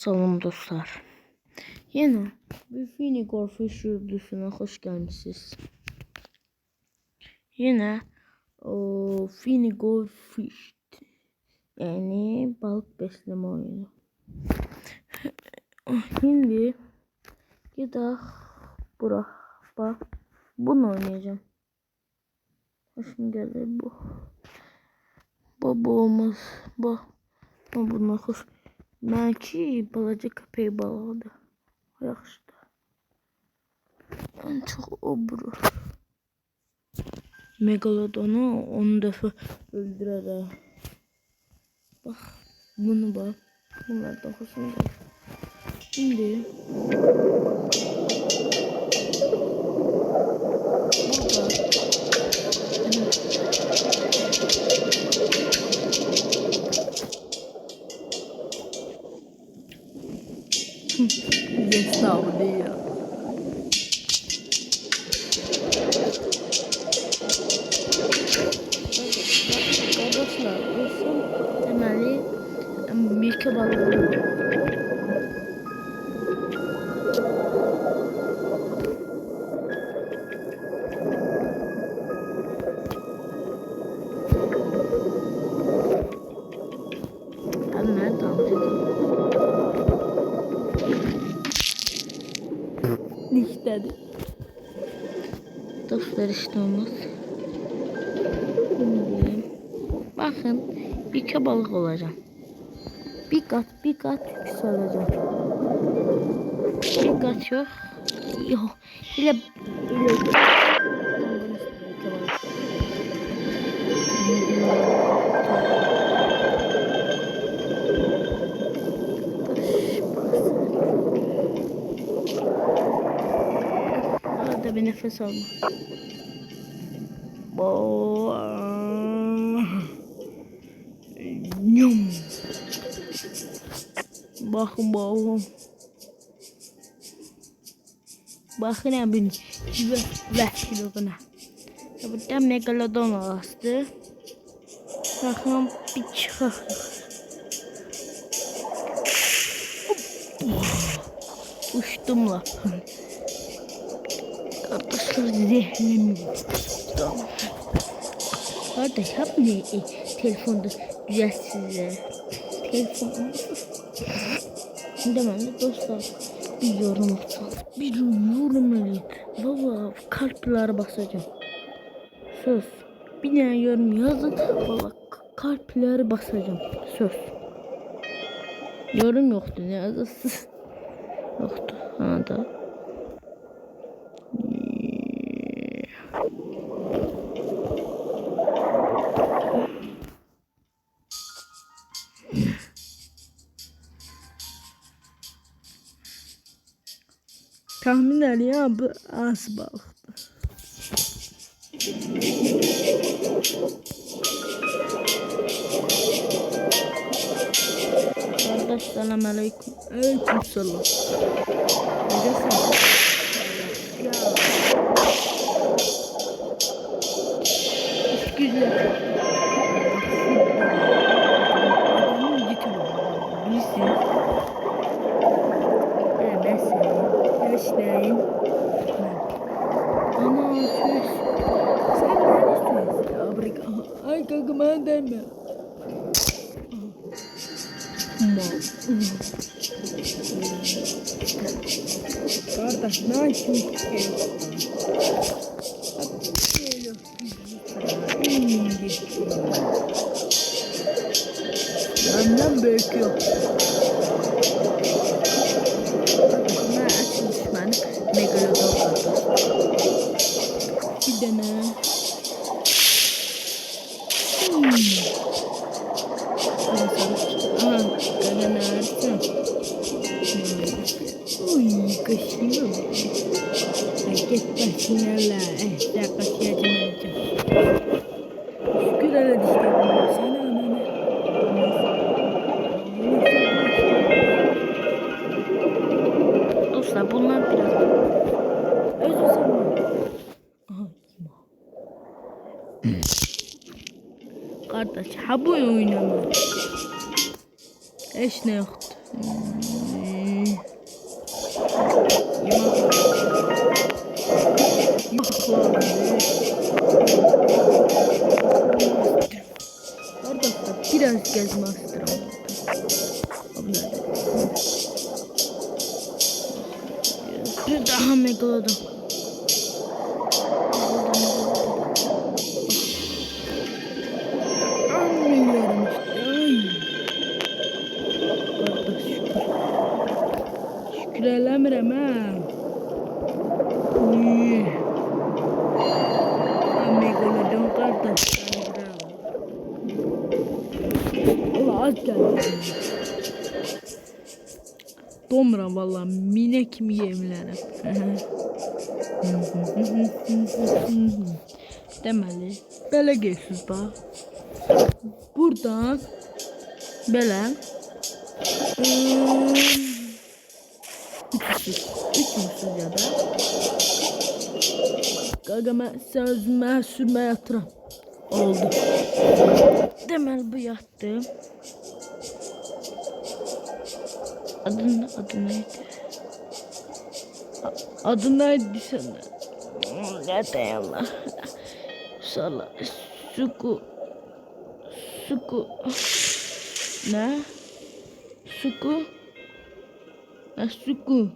Salam dostlar. Yine bir Fini Golfish yurdusuna hoş gelmişsiniz. Yine o Fini Golfish yani balık besleme oyunu. Şimdi gidelim bura bak bunu oynayacağım. Hoşum gelir bu. Bu olmaz. Bu. Bu bundan hoş. Belki balaca köpeği bağladı. Yaxşıdır. En çok o vurur. Megalodon'u 10 defa öldürer. Bak bunu bak. Bunlardan hoşuma gelir. Şimdi Şimdi bakın bir balık olacağım. Bir kat bir kat yükseleceğim. Bir kat yok. Yok. İle ile Arada bir nefes alma. Yum. Bakın bakın. Bakın abi. Ve vahşi bana. Burada megalodon astı. Bakın bir çıkar. Uçtum lan. Zehnim. Tamam. Kardeş yapma e, telefonda güzel size. Telefon. Ben de dostlar bir yorum atacağım. Bir yorum elin. Valla kalpler basacağım. Söz. Bir tane yorum yazın. Valla kalpler basacağım. Söz. Yorum yoktu ne yazısı. Yoktu. Ha da. Tahmin ya bu az balıktı. Kardeş Yaşlayın. Ana söz. Sen neredesin? Ya bırak. Ay kanka bana deme. Kardeş ne yapıyorsun? Benden büyük yok. Bu oynama. Eş ne yoktu. Uy. Sen megalodon kardeş. Allah az geldi. Domra valla mine kimi yemlərəm. Deməli, belə geysiz bax. Buradan belə ım, üçsüz ya da Qaqa mən sən özümə sürməyə atıram. Oldu. Deməli bu yatdı. Adın adı neydi? A- Adı neydi sana? Nerede Allah? Sala suku suku ne? Suku ne suku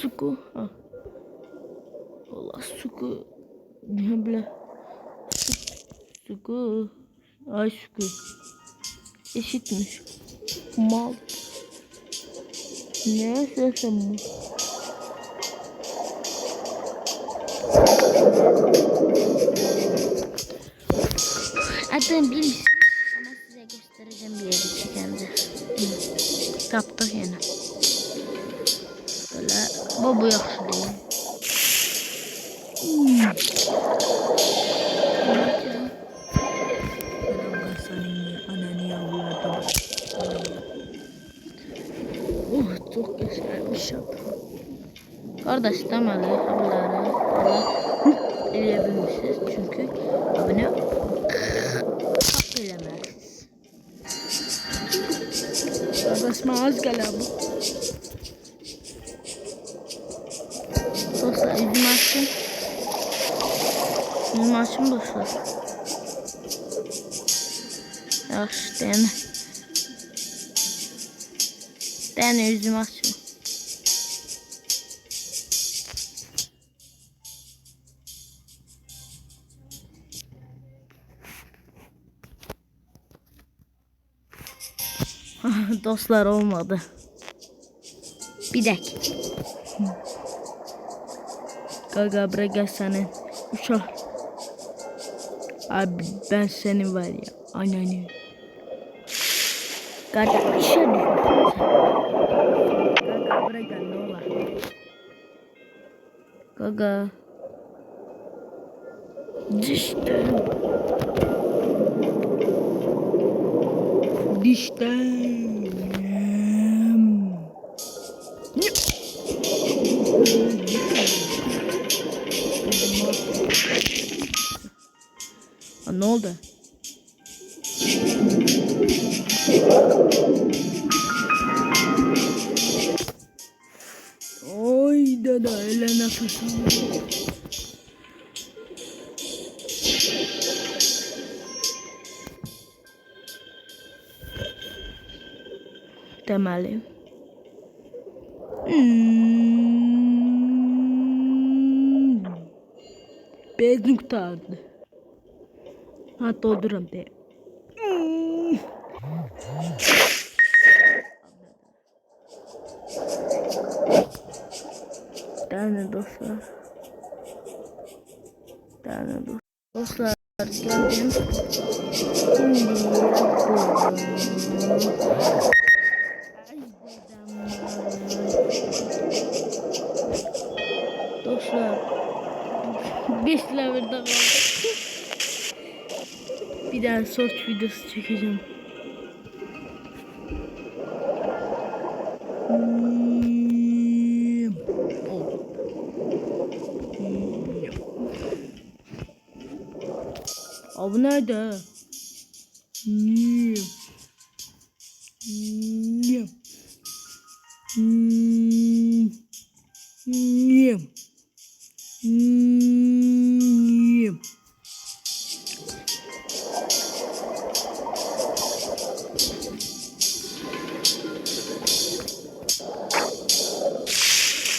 suku ha. Allah suku ne bile suku ay suku eşitmiş mal ne sesim bu Adını bilmiyorum ama size göstereceğim bir yeri çekende. Taptık yine. Bu yaxşı değil. Hmm. Oh çok güzelmiş adam. Kardeş demeli Açın dostlar. Yaxşı dene. Dene üzüm açın. Dostlar olmadı. Bir dakika. Gaga bre gel senin. Uşak. Abi ben senin var ya. Ananı. Gaga işe düşmüşsün sen. Gaga bre gel ne ola. Gaga. Dişten. Dişten. Tá Olha na função. tamale. Hmm. Bezuktad. Tá. Ah, ha doldurun durante. É. Tane dostlar. Tane dostlar. Dostlar geldim. Şimdi yapıyorum. Dostlar. Beş level'da kaldım. Bir daha search videosu çekeceğim. nerede? Niye? Niye? Niye? Niye?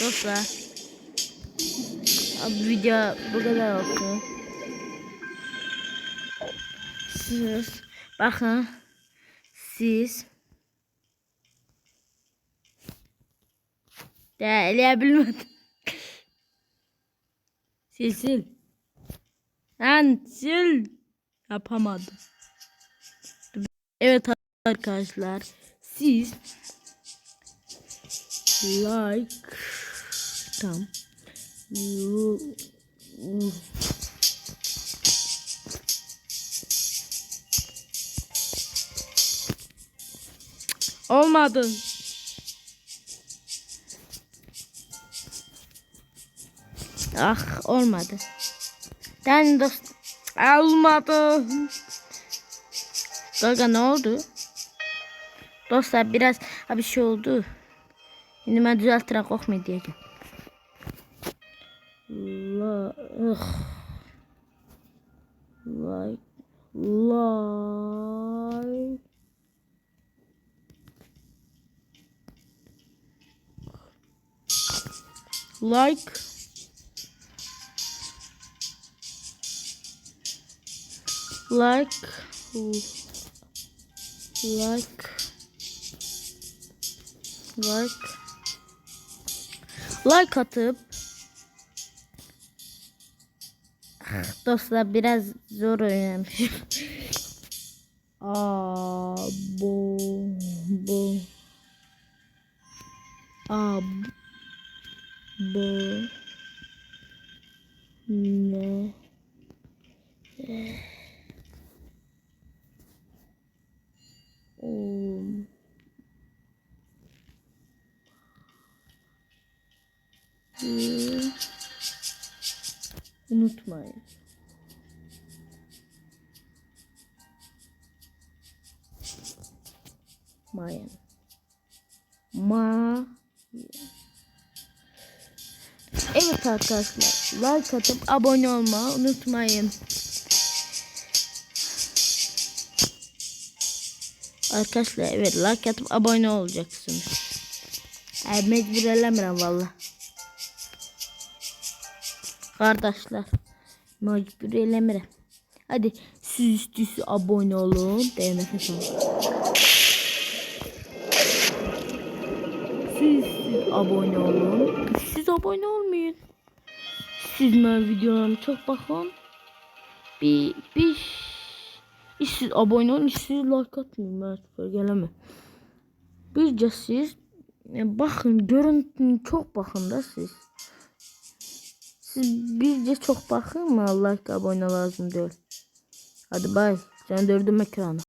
Dostlar. Video bu kadar olsun. Siz bakın siz de eleyebilmedim. sil sil. Lan sil. Yapamadım. Evet arkadaşlar. Siz like tam you, olmadı. Ah olmadı. Ben dost olmadı. Gaga ne oldu? Dostlar biraz ha bir şey oldu. Şimdi ben düzelterek korkma diyeceğim. La, ıh. Like, like. Like. Like. Like. Like. Like atıp Dostlar biraz zor öğrenmişim. Aa bu ne um, unutmayın. Mayan. Evet arkadaşlar. Like atıp abone olmayı unutmayın. Arkadaşlar evet like atıp abone olacaksınız. Yani mecbur eləmirəm valla. Kardeşler. Mecbur eləmirəm. Hadi siz üstüsü abone olun. Nəfəs alın. Siz, siz abone olun. Siz abone olmayın. Siz benim videolarıma çok bakın. Bir, bir, bir siz abone olun, siz like atmayın. Ben süper geleme. Birce siz e, bakın, görün, çok bakın da siz. Siz birce çok bakın mı? Like abone lazım değil. Hadi bay. Sen dördüm ekranı.